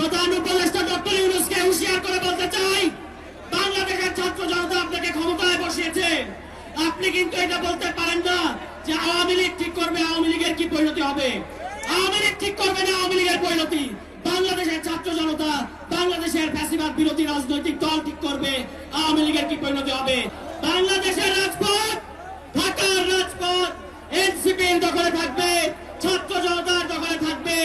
প্রধান উপদেষ্টা ডক্টর ইউনুসকে হুঁশিয়ার করে বলতে চাই, বাংলাদেশের ছাত্র জনতা আপনাকে ক্ষমতায় বসিয়েছে। আপনি কিন্তু এটা বলতে পারেন না যে আওয়ামী লীগ ঠিক করবে, আওয়ামী লীগের কি পরিণতি হবে? আওয়ামী লীগ ঠিক করবে না আওয়ামী লীগের পরিণতি? বাংলাদেশের ছাত্র জনতা, বাংলাদেশের ফ্যাসিবাদ বিরোধী রাজনৈতিক দল ঠিক করবে, আওয়ামী লীগের কি পরিণতি হবে বাংলাদেশের রাজপথ ঢাকার রাজপথ এনসিপির দখলে থাকবে ছাত্র জনতার দখলে থাকবে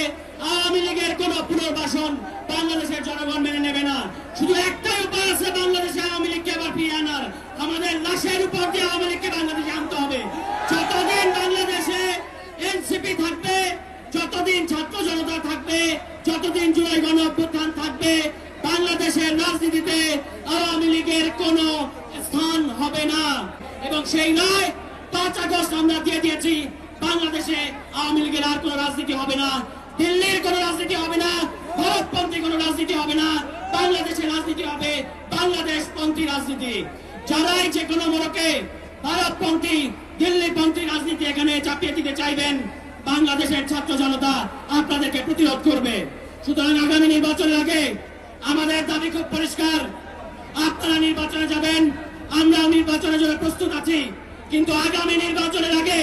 আওয়ামী লীগের কোন পুনর্বাসন বাংলাদেশের জনগণ মেনে নেবে না। শুধু একটাই উপায় আছে বাংলাদেশে আওয়ামী লীগকে আবার ফিরিয়ে আনার। আমাদের লাশের উপর দিয়ে আওয়ামী লীগকে বাংলাদেশে আনতে হবে। যতদিন বাংলাদেশে এনসিপি থাকবে, যতদিন ছাত্র জনতা থাকবে, যতদিন জুলাই গণ অভ্যুত্থান থাকবে, বাংলাদেশের রাজনীতিতে আওয়ামী লীগের কোন স্থান হবে না। এবং সেই নয়, পাঁচ আগস্ট আমরা দিয়ে দিয়েছি, বাংলাদেশে আওয়ামী লীগের আর কোন রাজনীতি হবে না। দিল্লির কোন রাজনীতি হবে না ভারতপন্থী কোন রাজনীতি রাজনীতি হবে বাংলাদেশ পন্থী রাজনীতি। যারাই যে কোনো মোড়কে ভারতপন্থী, দিল্লিপন্থী রাজনীতি এখানে চাপিয়ে দিতে চাইবেন, বাংলাদেশের ছাত্র জনতা আপনাদেরকে প্রতিরোধ করবে। সুতরাং আগামী নির্বাচনের আগে আমাদের দাবি খুব পরিষ্কার। আপনারা নির্বাচনে যাবেন, আমরাও নির্বাচনের জন্য প্রস্তুত আছি। কিন্তু আগামী নির্বাচনের আগে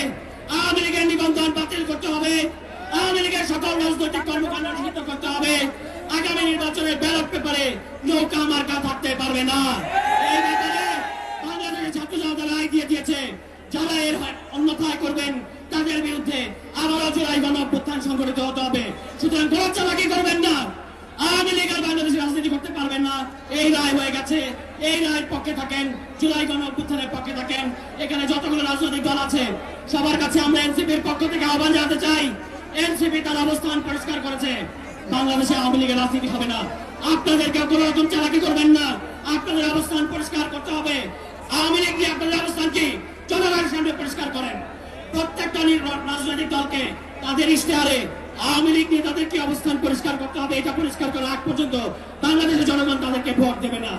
আওয়ামী লীগের নিবন্ধন বাতিল করতে হবে। আওয়ামী লীগের সকল রাজনৈতিক কর্মকাণ্ড নিষিদ্ধ করতে হবে। আগামী নির্বাচনের ব্যালট এখানে যতগুলো রাজনৈতিক দল আছে, সবার কাছে আমরা এনসিপির পক্ষ থেকে আহ্বান জানাতে চাই। এনসিপি তার অবস্থান পরিষ্কার করেছে। বাংলাদেশে আওয়ামী রাজনীতি হবে না। আপনাদেরকে কোনো রকম চালাকি করবেন না। আপনাদের অবস্থান পরিষ্কার করতে হবে। আওয়ামী লীগ আপনাদের অবস্থান কি জনগণের সামনে পরিষ্কার করেন? প্রত্যেকটা রাজনৈতিক দলকে তাদের ইশতেহারে আওয়ামী লীগ নিয়ে তাদের অবস্থান পরিষ্কার করতে হবে। এটা পরিষ্কার করার আগ পর্যন্ত বাংলাদেশের জনগণ তাদেরকে ভোট দেবে না।